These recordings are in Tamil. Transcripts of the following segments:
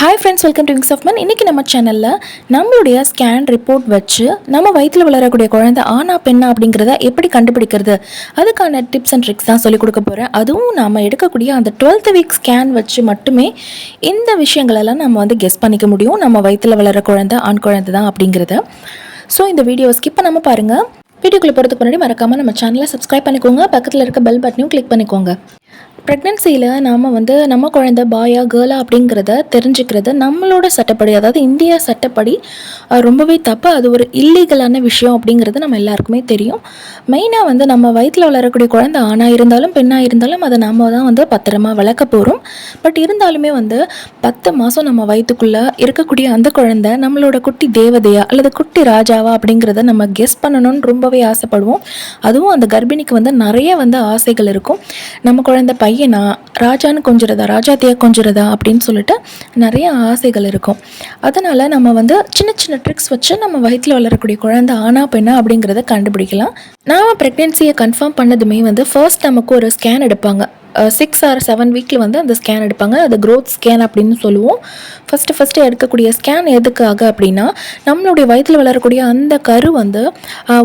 Hi friends welcome to wings of man இன்றைக்கி நம்ம சேனலில் நம்மளுடைய ஸ்கேன் ரிப்போர்ட் வச்சு நம்ம வயிற்றில் வளரக்கூடிய குழந்தை ஆனா பெண்ணா அப்படிங்கிறத எப்படி கண்டுபிடிக்கிறது? அதுக்கான டிப்ஸ் அண்ட் ட்ரிக்ஸ் தான் சொல்லிக் கொடுக்க போகிறேன் அதுவும் நாம் எடுக்கக்கூடிய அந்த டுவெல்த் வீக் ஸ்கேன் வச்சு மட்டுமே இந்த விஷயங்களெல்லாம் நம்ம வந்து கெஸ் பண்ணிக்க முடியும். நம்ம வயிற்றில் வளர குழந்தை ஆண் குழந்தை தான் அப்படிங்கிறத. ஸோ இந்த வீடியோ ஸ்கிப் பண்ணாமல் பாருங்கள் வீடியோக்குள்ளே போகிறதுக்கு முன்னாடி மறக்காமல் நம்ம சேனலை சப்ஸ்கிரைப் பண்ணிக்கோங்க. பக்கத்தில் இருக்க பெல் பட்டனையும் கிளிக் பண்ணிக்கோங்க. ப்ரெக்னென்சியில் நாம் வந்து நம்ம குழந்த பாயா கேர்ளா அப்படிங்கிறத தெரிஞ்சுக்கிறது நம்மளோட சட்டப்படி அதாவது இந்தியா சட்டப்படி ரொம்பவே தப்பு. அது ஒரு இல்லீகலான விஷயம் அப்படிங்கிறது நம்ம எல்லாருக்குமே தெரியும். மெயினாக வந்து நம்ம வயிற்றில் வளரக்கூடிய குழந்தை ஆணாக இருந்தாலும் பெண்ணாக இருந்தாலும் அதை நம்ம தான் வந்து பத்திரமா வளர்க்க போகிறோம் பட் இருந்தாலுமே வந்து பத்து மாதம் நம்ம வயிற்றுக்குள்ளே இருக்கக்கூடிய அந்த குழந்தை நம்மளோட குட்டி தேவதையா அல்லது குட்டி ராஜாவா அப்படிங்கிறத நம்ம கெஸ் பண்ணணும்னு ரொம்பவே ஆசைப்படுவோம். அதுவும் அந்த கர்ப்பிணிக்கு வந்து நிறைய வந்து ஆசைகள் இருக்கும். நம்ம குழந்தை பையனா ராஜான்னு கொஞ்சிறதா ராஜாத்தியா கொஞ்சிறதா அப்படின்னு சொல்லிட்டு நிறைய ஆசைகள் இருக்கும். அதனால் நம்ம வந்து சின்ன சின்ன ட்ரிக்ஸ் வச்சு நம்ம வயிற்றில் வளரக்கூடிய குழந்தை ஆனா பெண்ணா அப்படிங்கிறத கண்டுபிடிக்கலாம். நாம் ப்ரெக்னென்சியை கன்ஃபார்ம் பண்ணதுமே வந்து ஃபர்ஸ்ட் நமக்கு ஒரு ஸ்கேன் எடுப்பாங்க. சிக்ஸ் ஆர் செவன் வீக்கில் வந்து அந்த ஸ்கேன் எடுப்பாங்க. அது க்ரோத் ஸ்கேன் அப்படின்னு சொல்லுவோம். ஃபஸ்ட்டு ஃபஸ்ட்டு எடுக்கக்கூடிய ஸ்கேன் எதுக்காக அப்படின்னா நம்மளுடைய வயிற்றில் வளரக்கூடிய அந்த கரு வந்து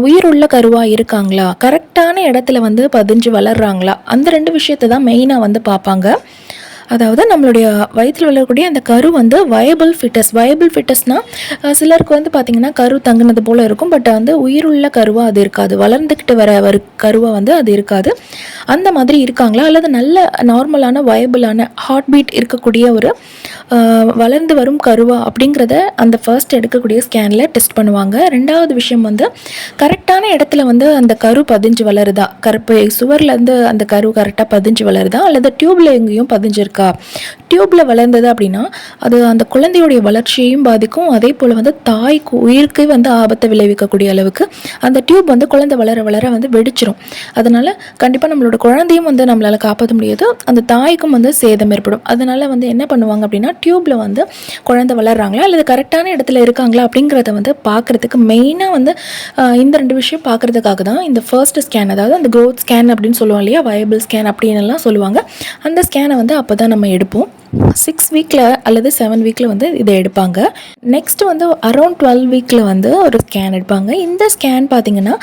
உயிருள்ள கருவாக இருக்காங்களா? கரெக்டான இடத்துல வந்து பதிஞ்சு வளர்றாங்களா? அந்த ரெண்டு விஷயத்தை தான் மெயினாக வந்து பார்ப்பாங்க. அதாவது நம்மளுடைய வயிற்றில் வளரக்கூடிய அந்த கரு வந்து வயபிள் ஃபிட்டஸ் வயபிள் ஃபிட்டஸ்னால் சிலருக்கு வந்து பார்த்திங்கன்னா கரு தங்கினது போல் இருக்கும். பட் வந்து உயிருள்ள கருவாக அது இருக்காது. வளர்ந்துக்கிட்டு வர வரு கருவாக வந்து அது இருக்காது. அந்த மாதிரி இருக்காங்களா? அல்லது நல்ல நார்மலான வயபிளான ஹார்ட் பீட் இருக்கக்கூடிய ஒரு வளர்ந்து வரும் கருவா அப்படிங்கிறத அந்த ஃபர்ஸ்ட் எடுக்கக்கூடிய ஸ்கேனில் டெஸ்ட் பண்ணுவாங்க. ரெண்டாவது விஷயம் வந்து கரெக்டான இடத்துல வந்து அந்த கரு பதிஞ்சு வளருதா? கருப்பு சுவர்லேருந்து அந்த கரு கரெக்டாக பதிஞ்சு வளருதா? அல்லது டியூப்ல எங்கேயும் பதிஞ்சிருக்கு? டியூப்பில் வளர்ந்தது அப்படின்னா அது அந்த குழந்தையுடைய வளர்ச்சியையும் பாதிக்கும். அதே போல் வந்து தாய்க்கு உயிருக்கு வந்து ஆபத்தை விளைவிக்கக்கூடிய அளவுக்கு அந்த டியூப் வந்து குழந்தை வளர வளர வந்து வெடிச்சிரும். அதனால் கண்டிப்பாக நம்மளோட குழந்தையும் வந்து நம்மளால் காப்பாற்ற முடியாது. அந்த தாய்க்கும் வந்து சேதம் ஏற்படும். அதனால் வந்து என்ன பண்ணுவாங்க அப்படின்னா டியூப்பில் வந்து குழந்தை வளர்கிறாங்களா அல்லது கரெக்டான இடத்துல இருக்காங்களா அப்படிங்கிறத வந்து பார்க்கறதுக்கு மெயினாக வந்து இந்த ரெண்டு விஷயம் பார்க்கறதுக்காக தான் இந்த ஃபர்ஸ்ட் ஸ்கேன் அதாவது அந்த க்ரோத் ஸ்கேன் அப்படின்னு சொல்லுவோம் இல்லையா? வயபிள் ஸ்கேன் அப்படின்னு எல்லாம் சொல்லுவாங்க. அந்த ஸ்கேனை வந்து அப்போ தான் நம்ம எடுப்போம். சிக்ஸ் வீக்கில் அல்லது செவன் வீக்கில் வந்து இதை எடுப்பாங்க. நெக்ஸ்ட் வந்து அரௌண்ட் டுவெல் வீக்கில் வந்து ஒரு ஸ்கேன் எடுப்பாங்க. இந்த ஸ்கேன் பார்த்தீங்கன்னா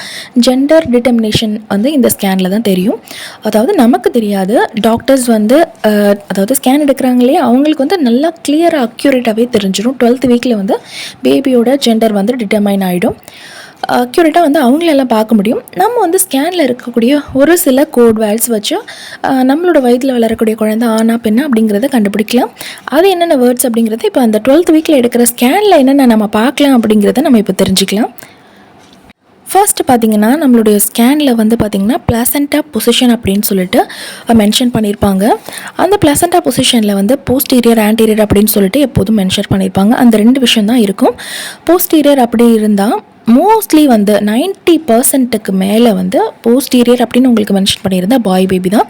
ஜெண்டர் டிட்டர்மினேஷன் வந்து இந்த ஸ்கேனில் தான் தெரியும். அதாவது நமக்கு தெரியாது டாக்டர்ஸ் வந்து அதாவது ஸ்கேன் எடுக்கிறாங்களே அவங்களுக்கு வந்து நல்லா கிளியராக அக்யூரேட்டாகவே தெரிஞ்சிடும் டுவெல்த் வீக்கில் வந்து பேபியோட ஜெண்டர் வந்து டிட்டர்மைன் ஆகிடும் அக்யூரேட்டாக வந்து அவங்களெல்லாம் பார்க்க முடியும். நம்ம வந்து ஸ்கேனில் இருக்கக்கூடிய ஒரு சில கோட் வேல்ஸ் வச்சு நம்மளோட வயிற்றில் வளரக்கூடிய குழந்தை ஆனா பெண்ணா அப்படிங்கிறத கண்டுபிடிக்கலாம். அது என்னென்ன வேர்ட்ஸ் அப்படிங்கிறத இப்போ அந்த டுவெல்த் வீக்கில் எடுக்கிற ஸ்கேனில் என்னென்ன நம்ம பார்க்கலாம் அப்படிங்கிறத நம்ம இப்போ தெரிஞ்சுக்கலாம். ஃபர்ஸ்ட் பார்த்தீங்கன்னா நம்மளுடைய ஸ்கேனில் வந்து பார்த்திங்கன்னா பிளசண்டா பொசிஷன் அப்படின்னு சொல்லிட்டு மென்ஷன் பண்ணியிருப்பாங்க. அந்த பிளசண்டா பொசிஷனில் வந்து போஸ்டீரியர் ஆன்டீரியர் அப்படின்னு சொல்லிட்டு எப்போதும் மென்ஷன் பண்ணியிருப்பாங்க. அந்த ரெண்டு விஷயம் தான் இருக்கும். போஸ்டீரியர் அப்படி இருந்தால் மோஸ்ட்லி வந்து 90% பர்சன்ட்டுக்கு மேலே வந்து போஸ்டீரியர் அப்படின்னு உங்களுக்கு மென்ஷன் பண்ணியிருந்தா பாய் பேபி தான்.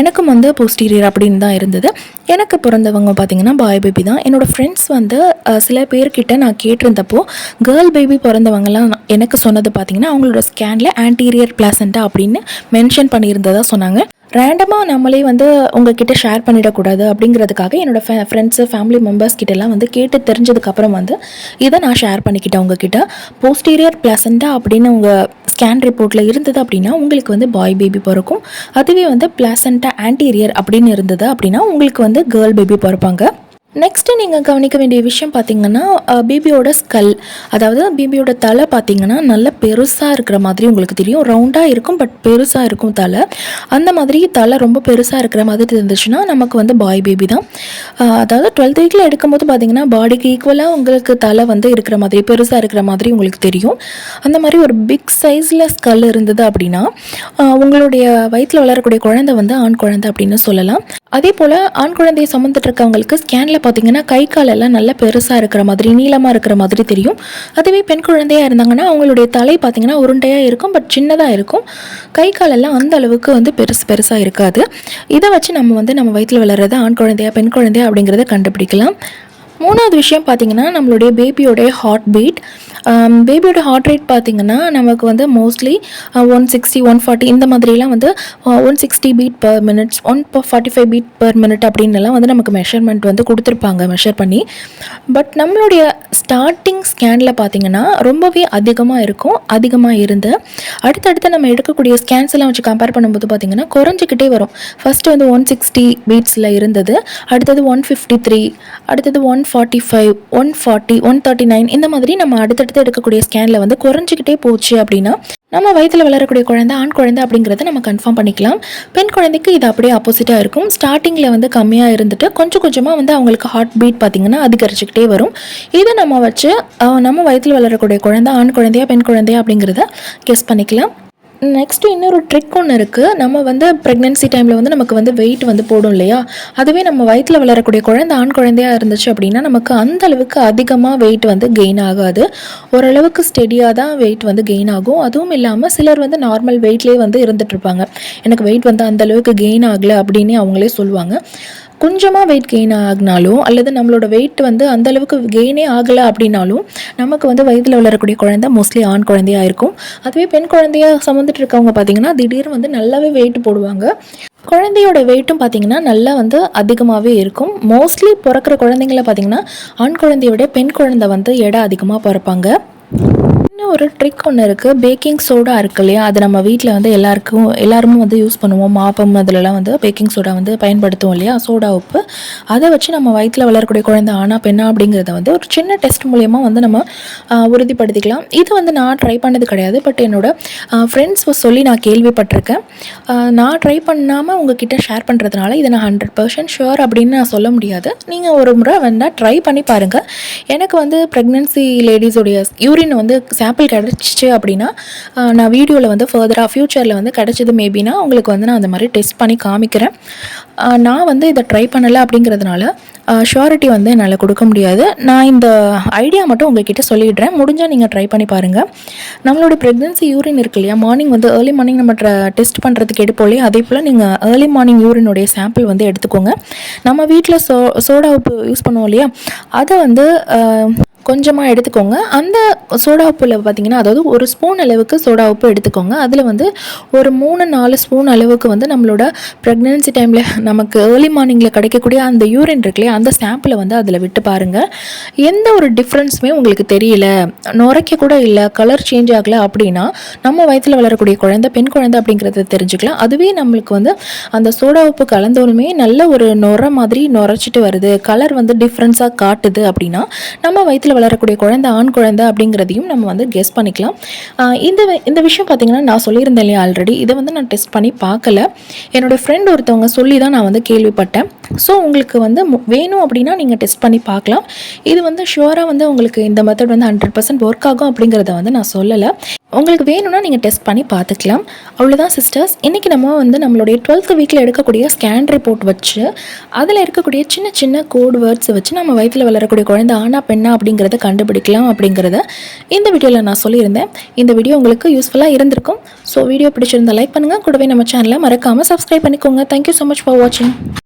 எனக்கும் வந்து போஸ்டீரியர் அப்படின்னு தான் இருந்தது. எனக்கு பிறந்தவங்க பார்த்தீங்கன்னா பாய் பேபி தான். என்னோடய ஃப்ரெண்ட்ஸ் வந்து சில பேர்கிட்ட நான் கேட்டிருந்தப்போ கேர்ள் பேபி பிறந்தவங்கலாம் எனக்கு சொன்னது பார்த்தீங்கன்னா அவங்களோட ஸ்கேனில் ஆன்டீரியர் பிளாசண்டா அப்படின்னு மென்ஷன் பண்ணியிருந்ததாக சொன்னாங்க. ரேண்டமாக நம்மளே வந்து உங்ககிட்ட ஷேர் பண்ணிடக்கூடாது அப்படிங்கிறதுக்காக என்னோட ஃபே ஃப்ரெண்ட்ஸு ஃபேமிலி மெம்பர்ஸ் கிட்டலாம் வந்து கேட்டு தெரிஞ்சதுக்கப்புறம் வந்து இதை நான் ஷேர் பண்ணிக்கிட்டேன் உங்ககிட்ட. போஸ்டீரியர் பிளசண்டா அப்படின்னு உங்கள் ஸ்கேன் ரிப்போர்ட்டில் இருந்தது அப்படின்னா உங்களுக்கு வந்து பாய் பேபி பிறக்கும். அதுவே வந்து பிளாசண்டா ஆன்டீரியர் அப்படின்னு இருந்தது அப்படின்னா உங்களுக்கு வந்து கேர்ள் பேபி பிறப்பாங்க. நெக்ஸ்ட்டு நீங்கள் கவனிக்க வேண்டிய விஷயம் பார்த்தீங்கன்னா பிபியோட ஸ்கல் அதாவது பிபியோட தலை பார்த்தீங்கன்னா நல்ல பெருசாக இருக்கிற மாதிரி உங்களுக்கு தெரியும். ரவுண்டாக இருக்கும் பட் பெருசாக இருக்கும் தலை. அந்த மாதிரி தலை ரொம்ப பெருசாக இருக்கிற மாதிரி இருந்துச்சுன்னா நமக்கு வந்து பாய் பேபி தான். அதாவது டுவெல்த் வீக்கில் எடுக்கும்போது பார்த்தீங்கன்னா பாடிக்கு ஈக்குவலாக உங்களுக்கு தலை வந்து இருக்கிற மாதிரி பெருசாக இருக்கிற மாதிரி உங்களுக்கு தெரியும். அந்த மாதிரி ஒரு பிக் சைஸில் ஸ்கல் இருந்தது அப்படின்னா உங்களுடைய வயிற்றில் வளரக்கூடிய குழந்தை வந்து ஆண் குழந்தை அப்படின்னு சொல்லலாம். அதே போல் ஆண் குழந்தையை சுமந்துட்டு இருக்கவங்களுக்கு ஸ்கேனில் பார்த்தீங்கன்னா கை காலெல்லாம் நல்ல பெருசாக இருக்கிற மாதிரி நீளமாக இருக்கிற மாதிரி தெரியும். அதுவே பெண் குழந்தையாக இருந்தாங்கன்னா அவங்களுடைய தலை பார்த்தீங்கன்னா உருண்டையாக இருக்கும் பட் சின்னதாக இருக்கும். கை காலெல்லாம் அந்த அளவுக்கு வந்து பெருசு பெருசாக இருக்காது. இதை வச்சு நம்ம வந்து நம்ம வயிற்றில் வளர்கிறத ஆண் குழந்தையா பெண் குழந்தையா அப்படிங்கிறத கண்டுபிடிக்கலாம். மூணாவது விஷயம் பார்த்தீங்கன்னா நம்மளுடைய பேபியோடைய ஹார்ட் பீட் பேபியோட ஹார்ட் ரேட் பார்த்திங்கன்னா நமக்கு வந்து mostly one sixty one forty இந்த மாதிரிலாம் வந்து one sixty beat per minutes one forty five beat per minute அப்படின்லாம் வந்து நமக்கு மெஷர்மெண்ட் வந்து கொடுத்துருப்பாங்க மெஷர் பண்ணி. பட் நம்மளுடைய ஸ்டார்டிங் ஸ்கேனில் பார்த்தீங்கன்னா ரொம்பவே அதிகமாக இருக்கும் அதிகமாக இருந்து. அடுத்தடுத்து நம்ம எடுக்கக்கூடிய ஸ்கேன்ஸ் எல்லாம் வச்சு கம்பேர் பண்ணும்போது பார்த்தீங்கன்னா குறைஞ்சிக்கிட்டே வரும். ஃபஸ்ட்டு வந்து ஒன் சிக்ஸ்டி பீட்ஸில் இருந்தது அடுத்தது ஒன் ஃபிஃப்டி த்ரீ அடுத்தது one forty five one forty one thirty nine இந்த மாதிரி நம்ம அடுத்தடுத்து எடுக்கக்கூடிய ஸ்கேனில் வந்து குறைஞ்சிக்கிட்டே போச்சு அப்படின்னா நம்ம வயிற்றில் வளரக்கூடிய குழந்தை ஆண் குழந்தை அப்படிங்கிறத நம்ம கன்ஃபார்ம் பண்ணிக்கலாம். பெண் குழந்தைக்கு இது அப்படியே ஆப்போசிட்டாக இருக்கும். ஸ்டார்டிங்கில் வந்து கம்மியாக இருந்துட்டு கொஞ்சம் கொஞ்சமாக வந்து அவங்களுக்கு ஹார்ட் பீட் பார்த்திங்கன்னா அதிகரிச்சுக்கிட்டே வரும். இதை நம்ம வச்சு நம்ம வயிற்றில் வளரக்கூடிய குழந்தை ஆண் குழந்தையா பெண் குழந்தையா அப்படிங்கிறத கெஸ் பண்ணிக்கலாம். நெக்ஸ்ட்டு இன்னொரு ட்ரிக் ஒன்று இருக்குது நம்ம வந்து ப்ரெக்னென்சி டைமில் வந்து நமக்கு வந்து வெயிட் வந்து போடும் இல்லையா? அதுவே நம்ம வயிற்றில் வளரக்கூடிய குழந்தை ஆண் குழந்தையாக இருந்துச்சு அப்படின்னா நமக்கு அந்த அளவுக்கு அதிகமாக வெயிட் வந்து கெயின் ஆகாது. ஓரளவுக்கு ஸ்டெடியாக தான் வெயிட் வந்து கெயின் ஆகும். அதுவும் இல்லாமல் சிலர் வந்து நார்மல் வெயிட்லேயே வந்து இருந்துகிட்ருப்பாங்க எனக்கு வெயிட் வந்து அந்தளவுக்கு கெயின் ஆகலை அப்படின்னு அவங்களே சொல்லுவாங்க. கொஞ்சமாக வெயிட் கெயின் ஆகினாலும் அல்லது நம்மளோட வெயிட் வந்து அந்தளவுக்கு கெயினே ஆகலை அப்படின்னாலும் நமக்கு வந்து வயதில் வளரக்கூடிய குழந்தை மோஸ்ட்லி ஆண் குழந்தையாக இருக்கும். அதுவே பெண் குழந்தையாக சுமந்துட்டு இருக்கவங்க பார்த்தீங்கன்னா திடீர்னு வந்து நல்லாவே வெயிட் போடுவாங்க. குழந்தையோட வெயிட்டும் பார்த்தீங்கன்னா நல்லா வந்து அதிகமாகவே இருக்கும். மோஸ்ட்லி பிறக்கிற குழந்தைங்கள பார்த்தீங்கன்னா ஆண் குழந்தையோட பெண் குழந்தை வந்து எடை அதிகமாக பிறப்பாங்க. இன்னும் ஒரு ட்ரிக் ஒன்று இருக்குது பேக்கிங் சோடா இருக்கு இல்லையா? அது நம்ம வீட்டில் வந்து எல்லாருக்கும் எல்லாருமே வந்து யூஸ் பண்ணுவோம். மாப்பம் அதிலலாம் வந்து பேக்கிங் சோடா வந்து பயன்படுத்துவோம் இல்லையா? சோடா உப்பு. அதை வச்சு நம்ம வயிற்றில் வளரக்கூடிய குழந்தை ஆனா பெண்ணா அப்படிங்கிறத வந்து ஒரு சின்ன டெஸ்ட் மூலயமா வந்து நம்ம உறுதிப்படுத்திக்கலாம். இது வந்து நான் ட்ரை பண்ணது கிடையாது. பட் என்னோட ஃப்ரெண்ட்ஸ் சொல்லி நான் கேள்விப்பட்டிருக்கேன். நான் ட்ரை பண்ணாமல் உங்ககிட்ட ஷேர் பண்ணுறதுனால இதை நான் ஹண்ட்ரட் பர்சன்ட் ஷுர் அப்படின்னு நான் சொல்ல முடியாது. நீங்கள் ஒரு முறை வேணால் ட்ரை பண்ணி பாருங்கள் எனக்கு வந்து ப்ரெக்னென்சி லேடிஸுடைய யூரின் வந்து சாம்பிள் கிடச்சிச்சு அப்படின்னா நான் வீடியோவில் வந்து ஃபர்தராக ஃப்யூச்சரில் வந்து கிடச்சிது மேபினா உங்களுக்கு வந்து நான் அந்த மாதிரி டெஸ்ட் பண்ணி காமிக்கிறேன். நான் வந்து இதை ட்ரை பண்ணலை அப்படிங்கிறதுனால ஷுவாரிட்டி வந்து என்னால் கொடுக்க முடியாது. நான் இந்த ஐடியா மட்டும் உங்ககிட்ட சொல்லிடுறேன். முடிஞ்சால் நீங்கள் ட்ரை பண்ணி பாருங்கள் நம்மளோட ப்ரெக்னென்சி யூரின் இருக்கு இல்லையா? மார்னிங் வந்து ஏர்லி மார்னிங் நம்ம டெஸ்ட் பண்ணுறதுக்கு எடுப்போம் இல்லையா? அதே போல் நீங்கள் ஏர்லி மார்னிங் யூரினுடைய சாம்பிள் வந்து எடுத்துக்கோங்க. நம்ம வீட்டில் சோ சோடா உப்பு யூஸ் பண்ணுவோம் இல்லையா? அதை வந்து கொஞ்சமாக எடுத்துக்கோங்க. அந்த சோடா உப்பில் பார்த்தீங்கன்னா அதாவது ஒரு ஸ்பூன் அளவுக்கு சோடா உப்பு எடுத்துக்கோங்க. அதில் வந்து ஒரு மூணு நாலு ஸ்பூன் அளவுக்கு வந்து நம்மளோட ப்ரெக்னென்சி டைமில் நமக்கு ஏர்லி மார்னிங்கில் கிடைக்கக்கூடிய அந்த யூரின் இருக்குல்லையா அந்த சாம்பிளை வந்து அதில் விட்டு பாருங்கள் எந்த ஒரு டிஃப்ரென்ஸுமே உங்களுக்கு தெரியல. நுரைக்க கூட இல்லை கலர் சேஞ்ச் ஆகலை அப்படின்னா நம்ம வயிற்றில் வளரக்கூடிய குழந்தை பெண் குழந்தை அப்படிங்கிறத தெரிஞ்சுக்கலாம். அதுவே நம்மளுக்கு வந்து அந்த சோடா உப்பு கலந்தோருமே நல்ல ஒரு நுர மாதிரி நுரைச்சிட்டு வருது. கலர் வந்து டிஃப்ரென்ஸாக காட்டுது அப்படின்னா நம்ம வயிற்றில் வளரக்கூடிய குழந்தை ஆண் குழந்தை அப்படிங்கிறதையும் நம்ம வந்து கெஸ் பண்ணிக்கலாம். இந்த இந்த விஷயம் பார்த்தீங்கன்னா நான் சொல்லியிருந்தேன் இல்லையா ஆல்ரெடி இதை வந்து நான் டெஸ்ட் பண்ணி பார்க்கல. என்னோடய ஃப்ரெண்ட் ஒருத்தவங்க சொல்லி தான் நான் வந்து கேள்விப்பட்டேன். ஸோ உங்களுக்கு வந்து மு- வேணும் அப்படின்னா நீங்கள் டெஸ்ட் பண்ணி பார்க்கலாம். இது வந்து ஷுவராக வந்து உங்களுக்கு இந்த மெத்தட் வந்து ஹண்ட்ரட் பர்சன்ட் ஒர்க் ஆகும் அப்படிங்கிறத வந்து நான் சொல்லலை. உங்களுக்கு வேணும்னா நீங்கள் டெஸ்ட் பண்ணி பார்த்துக்கலாம். அவ்வளோதான் சிஸ்டர்ஸ் இன்றைக்கி நம்ம வந்து நம்மளுடைய டுவெல்த் வீக்கில் எடுக்கக்கூடிய ஸ்கேன் ரிப்போர்ட் வச்சு அதில் இருக்கக்கூடிய சின்ன சின்ன கோட் வேர்ட்ஸை வச்சு நம்ம வயிற்றில் வளரக்கூடிய குழந்தை ஆனா பெண்ணா அப்படிங்கிறத கண்டுபிடிக்கலாம் அப்படிங்கிறத இந்த வீடியோவில் நான் சொல்லியிருந்தேன். இந்த வீடியோ உங்களுக்கு யூஸ்ஃபுல்லாக இருந்திருக்கும். ஸோ வீடியோ பிடிச்சிருந்தா லைக் பண்ணுங்கள் கூடவே நம்ம சேனலை மறக்காமல் சப்ஸ்கிரைப் பண்ணிக்கோங்க. தேங்க்யூ ஸோ மச் ஃபார் வாட்சிங்